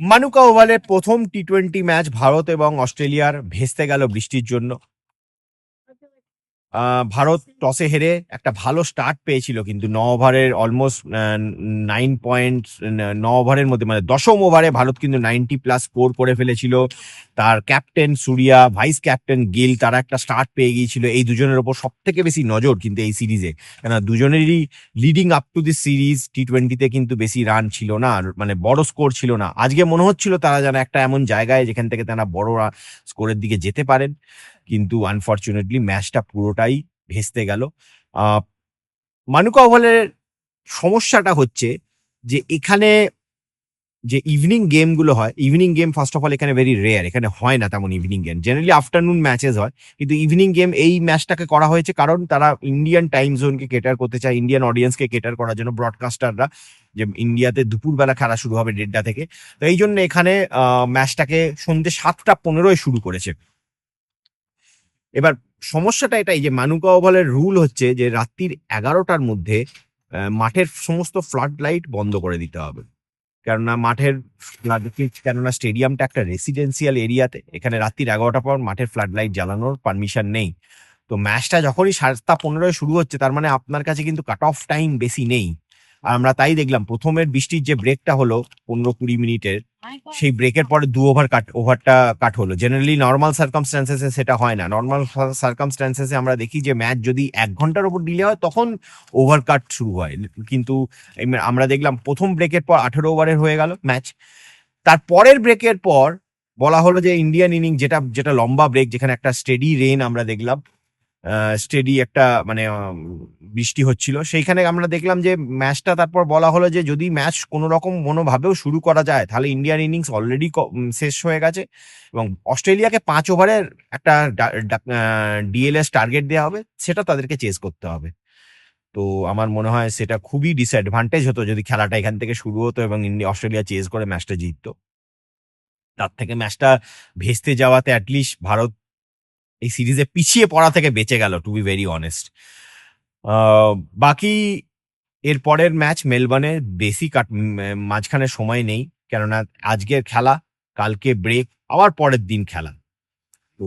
মানুকা ওভালে প্রথম T twenty match Bharat এবং অস্ট্রেলিয়ার ভেস্তে গেল বৃষ্টির জন্য। ভারত টসে হেরে একটা ভালো স্টার্ট পেয়েছিল কিন্তু ন ওভারের অলমোস্ট নাইন পয়েন্ট ন ওভারের মধ্যে মানে দশম ওভারে ভারত কিন্তু নাইনটি প্লাস স্কোর করে ফেলেছিল। তার captain Surya vice captain Gill, তারা একটা স্টার্ট পেয়ে গিয়েছিল। এই দুজনের ওপর সব থেকে বেশি নজর কিন্তু এই সিরিজে কেন দুজনেরই leading up to this series T টোয়েন্টিতে কিন্তু বেশি রান ছিল না মানে বড় স্কোর ছিল না। আজকে মনে হচ্ছিল তারা যেন একটা এমন জায়গায় যেখান থেকে তারা বড় স্কোরের দিকে যেতে পারেন। কিন্তু আনফর্চুনেটলি ম্যাচটা পুরোটাই ভেস্তে গেল। মানুকা ওভালের সমস্যাটা হচ্ছে যে এখানে যে ইভিনিং গেমগুলো হয় evening game first of all এখানে ভেরি রেয়ার এখানে হয় না তেমন evening game generally afternoon matches হয়, কিন্তু ইভিনিং গেম এই ম্যাচটাকে করা হয়েছে কারণ তারা ইন্ডিয়ান টাইম জোনকে কেটার করতে চায় ইন্ডিয়ান অডিয়েন্সকে কেটার করার জন্য ব্রডকাস্টাররা যে ইন্ডিয়াতে দুপুরবেলা খেলা শুরু হবে দেড়টা থেকে। তো এই জন্য এখানে ম্যাচটাকে সন্ধ্যে সাতটা পনেরোয় শুরু করেছে। এবার সমস্যাটা এটাই যে মানুকা ওভালের রুল হচ্ছে যে রাত্রির এগারোটার মধ্যে মাঠের সমস্ত ফ্লাড লাইট বন্ধ করে দিতে হবে। কেননা মাঠের কেননা স্টেডিয়ামটা একটা রেসিডেন্সিয়াল এরিয়াতে এখানে রাত্রির এগারোটার পর মাঠের ফ্লাড লাইট জ্বালানোর পারমিশন নেই। তো ম্যাচটা যখনই সাতটা পনেরোয় শুরু হচ্ছে, তার মানে আপনার কাছে কিন্তু কাট অফ টাইম বেশি নেই। আর আমরা তাই দেখলাম প্রথমের বৃষ্টির যে ব্রেকটা হলো পনেরো কুড়ি মিনিটের, সেই ব্রেকের পরে দু ওভার কাট ওভারটা কাট হলো। জেনারেলি নর্মাল সার্কামস্ট্যান্সেসে সেটা হয় না। নর্মাল সার্কামস্ট্যান্সেসে আমরা দেখি যে ম্যাচ যদি এক ঘণ্টার উপর ডিলে হয়, তখন ওভার কাট শুরু হয়। কিন্তু আমরা দেখলাম প্রথম ব্রেকের পর আঠেরো ওভারের হয়ে গেল ম্যাচ তার পরের ব্রেকের পর বলা হলো যে ইন্ডিয়ান ইনিং যেটা যেটা লম্বা ব্রেক যেখানে একটা স্টেডি রেন আমরা দেখলাম স্টেডি একটা মানে বৃষ্টি হচ্ছিল। সেইখানে আমরা দেখলাম যে, ম্যাচটা তারপর বলা হলো যে, যদি ম্যাচ কোনো রকম কোনোভাবেও শুরু করা যায়, তাহলে ইন্ডিয়ান ইনিংস অলরেডি শেষ হয়ে গেছে এবং অস্ট্রেলিয়াকে পাঁচ ওভারের একটা ডিএলএস টার্গেট দেওয়া হবে, সেটা তাদেরকে চেস করতে হবে। তো আমার মনে হয় সেটা খুবই ডিসঅ্যাডভান্টেজ হতো যদি খেলাটা এখান থেকে শুরু হতো এবং ইন্ডিয়া অস্ট্রেলিয়া চেস করে ম্যাচটা জিততো। তার থেকে ম্যাচটা ভেস্তে যাওয়াতে অ্যাটলিস্ট ভারত এই সিরিজে পিছিয়ে পড়া থেকে বেঁচে গেল টু বি ভেরি অনেস্ট বাকি এর পরের ম্যাচ মেলবার্নে বেশি কাট মাঝখানে সময় নেই, কেননা আজকের খেলা, কালকে ব্রেক আবার পরের দিন খেলা। তো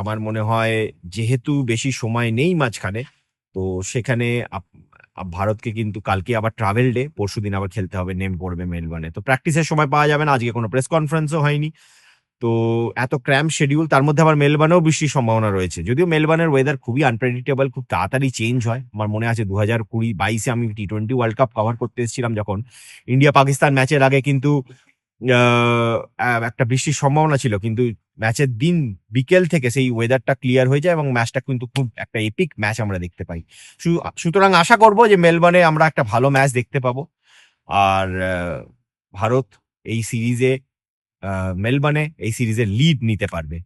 আমার মনে হয় যেহেতু বেশি সময় নেই মাঝখানে, তো সেখানে ভারতকে কিন্তু কালকে আবার ট্রাভেল ডে পরশু দিন আবার খেলতে হবে, নেম পড়বে মেলবার্নে। তো প্র্যাকটিসের সময় পাওয়া যাবে না, আজকে কোনো প্রেস কনফারেন্সও হয়নি। তো এত ক্র্যাম শিডিউল তার মধ্যে আবার মেলবার্নেও বৃষ্টির সম্ভাবনা রয়েছে। যদিও মেলবার্নের ওয়েদার খুবই আনপ্রেডিক্টেবল খুব তাড়াতাড়ি চেঞ্জ হয়। আমার মনে আছে দু হাজার কুড়ি বাইশে আমি T twenty world cup cover করতে এসেছিলাম যখন ইন্ডিয়া পাকিস্তান ম্যাচের আগে কিন্তু একটা বৃষ্টির সম্ভাবনা ছিল। কিন্তু ম্যাচের দিন বিকেল থেকে সেই ওয়েদারটা ক্লিয়ার হয়ে যায় এবং ম্যাচটা কিন্তু খুব একটা এপিক ম্যাচ আমরা দেখতে পাই। সুতরাং আশা করব যে মেলবার্নে আমরা একটা ভালো ম্যাচ দেখতে পাবো। আর ভারত এই সিরিজে মেলবার্নে এই সিরিজের লিড নিতে পারবে।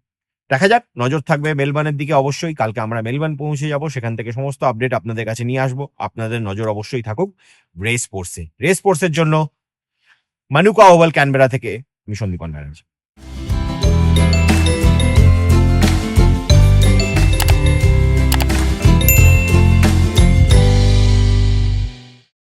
দেখা যাক, নজর থাকবে মেলবার্নের দিকে অবশ্যই। কালকে আমরা মেলবার্ন পৌঁছে যাব, সেখান থেকে সমস্ত আপডেট আপনাদের কাছে নিয়ে আসব। আপনাদের নজর অবশ্যই থাকুক রেস স্পোর্টসে। রেস স্পোর্টসের জন্য, মানুকা ওভাল ক্যানবেরা থেকে আমি সন্দীপন ব্যানার্জি